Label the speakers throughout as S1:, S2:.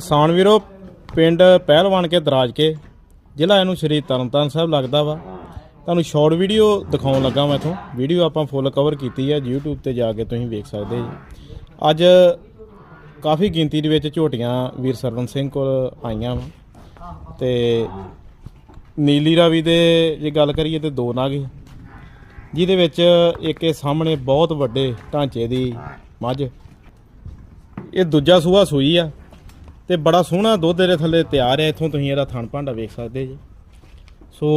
S1: ਕਿਸਾਨ ਵੀਰੋ, ਪਿੰਡ ਪਹਿਲਵਾਨ ਕੇ ਦਰਾਜ ਕੇ ਜ਼ਿਲ੍ਹਾ ਇਹਨੂੰ ਸ਼੍ਰੀ ਤਰਨਤਾਰਨ ਸਾਹਿਬ ਲੱਗਦਾ ਵਾ। ਤੁਹਾਨੂੰ ਸ਼ਾਰਟ ਵੀਡੀਓ ਦਿਖਾਉਣ ਲੱਗਾ ਮੈਂ ਇਥੋਂ। ਵੀਡੀਓ ਆਪਾਂ ਫੁੱਲ ਕਵਰ ਕੀਤੀ ਹੈ YouTube ਤੇ ਜਾ ਕੇ ਤੁਸੀਂ ਵੇਖ ਸਕਦੇ ਜੀ। ਅੱਜ ਕਾਫੀ ਗਿਣਤੀ ਦੇ ਵਿੱਚ ਝੋਟੀਆਂ ਵੀਰ ਸਰਵਨ ਸਿੰਘ ਕੋਲ ਆਈਆਂ ਵਾ। ਤੇ ਨੀਲੀ ਰਾਵੀ ਦੇ ਜੇ ਗੱਲ ਕਰੀਏ ਤੇ ਦੋ ਨਾਗ ਸੀ ਜਿਹਦੇ ਵਿੱਚ ਇੱਕ ਇਹ ਸਾਹਮਣੇ ਬਹੁਤ ਵੱਡੇ ਢਾਂਚੇ ਦੀ ਮੱਝ। ਇਹ ਦੂਜਾ ਸੂਆ ਸੂਈ ਆ। ਤੇ ਬੜਾ ਸੋਹਣਾ ਦੁੱਧ ਇਹਦੇ ਥੱਲੇ ਤਿਆਰ ਹੈ ਇੱਥੋਂ ਤੁਸੀਂ ਇਹਦਾ ਥਣ ਭਾਂਡਾ ਵੇਖ ਸਕਦੇ ਜੀ। ਸੋ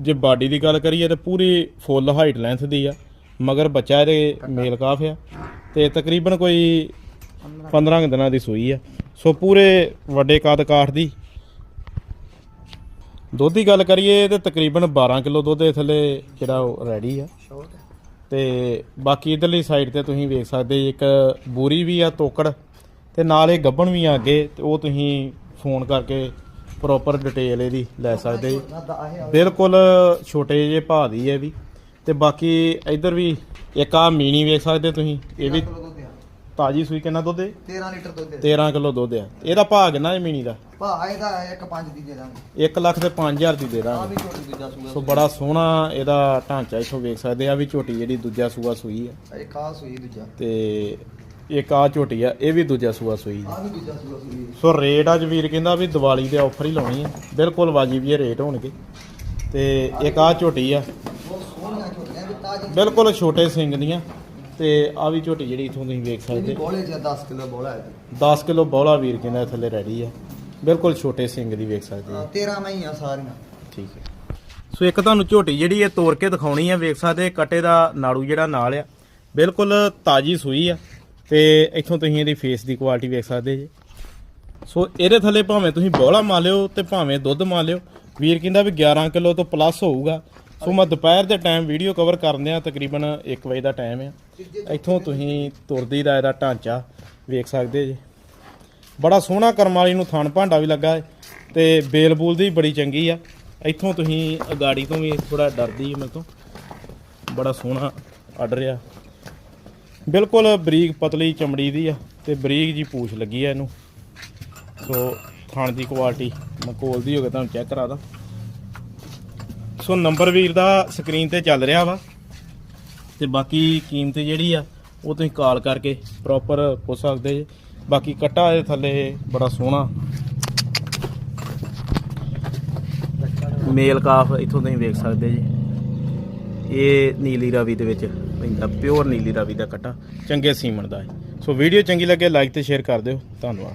S1: ਜੇ ਬਾਡੀ ਦੀ ਗੱਲ ਕਰੀਏ ਤੇ ਪੂਰੀ ਫੁੱਲ ਹਾਈਟ ਲੈਂਥ ਦੀ ਆ ਮਗਰ ਬੱਚਾ ਇਹਦੇ ਮੇਲ ਕਾਫ ਆ ਤੇ ਤਕਰੀਬਨ ਕੋਈ 15 ਕੁ ਦਿਨਾਂ ਦੀ ਸੂਈ ਆ। ਸੋ ਪੂਰੇ ਵੱਡੇ ਕਾਦ ਕਾਠ ਦੀ। ਦੁੱਧ ਦੀ ਗੱਲ ਕਰੀਏ ਤੇ ਤਕਰੀਬਨ 12 ਕਿਲੋ ਦੁੱਧ ਦੇ ਥੱਲੇ ਜਿਹੜਾ ਉਹ ਰੈਡੀ ਆ। ਤੇ ਬਾਕੀ ਇਧਰਲੀ ਸਾਈਡ ਤੇ ਤੁਸੀਂ ਵੇਖ ਸਕਦੇ ਜੀ, ਇੱਕ ਬੂਰੀ ਵੀ ਆ ਤੋਕੜ। ਤੇ ਨਾਲ ਇਹ ਗੱਬਣ ਵੀ ਆ ਅੱਗੇ ਤੇ ਉਹ ਤੁਸੀਂ ਫੋਨ ਕਰਕੇ ਪ੍ਰੋਪਰ ਡਿਟੇਲ ਇਹਦੀ ਲੈ ਸਕਦੇ ਜੀ। ਬਿਲਕੁਲ ਛੋਟੇ ਜਿਹੇ ਭਾਅ ਦੀ ਹੈ ਵੀ। ਤੇ ਬਾਕੀ ਇਧਰ ਵੀ ਇੱਕ ਆ ਮੀਣੀ ਵੇਖ ਸਕਦੇ ਤੁਸੀਂ ਇਹ ਵੀ ਤਾਜੀ ਸੂਈ ਕਿੰਨਾ ਦੁੱਧ ਹੈ?
S2: 13 ਲੀਟਰ ਦੁੱਧ
S1: 13 ਕਿਲੋ ਦੁੱਧ ਆ। ਇਹਦਾ ਭਾਅ ਕਿੰਨਾ ਹੈ ਮੀਣੀ ਦਾ?
S2: ਭਾ ਇਹਦਾ ਇੱਕ ਪੰਜ ਦੀ ਦੇ ਦਾਂਗੇ।
S1: 1 ਲੱਖ ਤੇ 5000 ਦੀ ਦੇ
S2: ਆ
S1: ਦਾਂਗੇ।
S2: ਵੀ ਛੋਟੀ ਦੂਜਾ ਸੂਆ
S1: ਸੋ ਬੜਾ ਸੋਹਣਾ ਇਹਦਾ ਢਾਂਚਾ ਇੱਥੋਂ ਵੇਖ ਸਕਦੇ ਆ ਵੀ ਝੋਟੀ ਜਿਹੜੀ ਦੂਜਾ ਸੂਆ ਸੂਈ ਆ
S2: ਇਹ ਖਾਸ ਹੋਈ ਦੂਜਾ।
S1: ਤੇ ਇੱਕ ਆ ਝੋਟੀ ਆ ਇਹ ਵੀ ਦੂਜਾ ਸੂਆ ਸੂਈ ਜੀ।
S2: ਆ ਵੀ ਦੂਜਾ ਸੂਆ ਸੂਈ
S1: ਸੋ ਰੇਟ ਅੱਜ ਵੀਰ ਕਹਿੰਦਾ ਵੀ ਦੀਵਾਲੀ ਦੇ ਆਫਰ ਹੀ ਲਾਉਣੀ ਆ। ਬਿਲਕੁਲ ਵਾਜਿਬ ਹੀ ਰੇਟ ਹੋਣਗੇ। ਤੇ ਇੱਕ ਆ ਝੋਟੀ ਆ।
S2: ਬਹੁਤ ਸੋਹਣੀਆਂ ਝੋਟੀਆਂ ਵੀ ਤਾਜੀ
S1: ਬਿਲਕੁਲ ਛੋਟੇ ਸਿੰਘ ਦੀਆਂ। ਤੇ ਆ ਵੀ ਝੋਟੀ ਜਿਹੜੀ ਇਥੋਂ ਤੁਸੀਂ ਵੇਖ
S2: ਇਹਦੀ
S1: ਸਕਦੇ
S2: ਬੋਲੇ ਚ 10 ਕਿਲੋ ਬੋਲਾ ਹੈ
S1: 10 ਕਿਲੋ ਬੌਲਾ ਵੀਰ ਕਹਿੰਦਾ ਥੱਲੇ ਰੈਡੀ ਆ। ਬਿਲਕੁਲ ਛੋਟੇ ਸਿੰਘ ਦੀ ਵੇਖ ਸਕਦੇ ਆ।
S2: 13 ਮੈਂ ਹੀ ਆ ਸਾਰੀਆਂ।
S1: ਠੀਕ ਹੈ। ਸੋ ਇੱਕ ਤੁਹਾਨੂੰ ਝੋਟੀ ਜਿਹੜੀ ਇਹ ਤੋੜ ਕੇ ਦਿਖਾਉਣੀ ਆ ਵੇਖ ਸਕਦੇ ਕੱਟੇ ਦਾ ਨਾੜੂ ਜਿਹੜਾ ਨਾਲ ਆ। ਬਿਲਕੁਲ ਤਾਜੀ ਸੂਈ ਆ। ਤੇ ਇੱਥੋਂ ਤੁਸੀਂ ਇਹਦੀ ਫੇਸ ਦੀ ਕੁਆਲਿਟੀ ਵੇਖ ਸਕਦੇ ਜੀ। ਸੋ ਇਹਦੇ ਥੱਲੇ ਭਾਵੇਂ ਤੁਸੀਂ ਬੋਲਾ ਮਾ ਲਿਓ ਤੇ ਭਾਵੇਂ ਦੁੱਧ ਮਾ ਲਿਓ ਵੀਰ ਕਹਿੰਦਾ ਵੀ 11 ਕਿਲੋ ਤੋਂ ਪਲੱਸ ਹੋਊਗਾ। ਸੋ ਮੈਂ ਦੁਪਹਿਰ ਦੇ ਟਾਈਮ ਵੀਡੀਓ ਕਵਰ ਕਰਦੇ ਆ ਤਕਰੀਬਨ 1 ਵਜੇ ਦਾ ਟਾਈਮ ਆ। ਇੱਥੋਂ ਤੁਸੀਂ ਤੁਰਦੀ ਦਾ ਇਹਦਾ ਢਾਂਚਾ ਵੇਖ ਸਕਦੇ ਜੀ। ਬੜਾ ਸੋਹਣਾ ਕਰਮ ਵਾਲੀ ਨੂੰ ਥਣ ਭਾਂਡਾ ਵੀ ਲੱਗਾ ਹੈ ਤੇ ਬੇਲ ਬੂਲ ਦੀ ਬੜੀ ਚੰਗੀ ਆ। ਇੱਥੋਂ ਤੁਸੀਂ ਅਗਾੜੀ ਤੋਂ ਵੀ ਥੋੜਾ ਡਰਦੀ ਹੈ ਮੇਰੇ ਤੋਂ। ਬੜਾ ਸੋਹਣਾ ਆਰਡਰ ਆ ਬਿਲਕੁਲ ਬਰੀਕ ਪਤਲੀ ਚਮੜੀ ਦੀ ਆ ਤੇ ਬਰੀਕ ਜੀ ਪੂਛ ਲੱਗੀ ਆ ਇਹਨੂੰ। ਸੋ ਥਣ ਦੀ ਕੁਆਲਿਟੀ ਮੈਂ ਕੋਲ ਦੀ ਹੋ ਤੁਹਾਨੂੰ ਚੈੱਕ ਕਰਾ ਦਾਂ। ਸੋ ਨੰਬਰ ਵੀਰ ਦਾ ਸਕਰੀਨ ਤੇ ਚੱਲ ਰਿਹਾ ਵਾ ਤੇ ਬਾਕੀ ਕੀਮਤ ਜਿਹੜੀ ਆ ਉਹ ਤੁਸੀਂ ਕਾਲ ਕਰਕੇ ਪ੍ਰੋਪਰ ਪੁੱਛ ਸਕਦੇ ਜੀ। ਬਾਕੀ ਕੱਟਾ ਇਹਦੇ ਥੱਲੇ ਬੜਾ ਸੋਹਣਾ। ਮੇਲ ਕਾਫ ਇੱਥੋਂ ਤੁਸੀਂ ਵੇਖ ਸਕਦੇ ਜੀ। ਇਹ ਨੀਲੀ ਰਾਵੀ ਦੇ ਵਿੱਚ। ਪੈਂਦਾ, ਪਿਓਰ ਨੀਲੀ ਰਾਵੀ ਦਾ ਕੱਟਾ ਚੰਗੇ ਸੀਮਨ ਦਾ ਹੈ। ਸੋ ਵੀਡੀਓ ਚੰਗੀ ਲੱਗੇ ਲਾਈਕ ਤੇ ਸ਼ੇਅਰ ਕਰ ਦਿਓ। ਧੰਨਵਾਦ।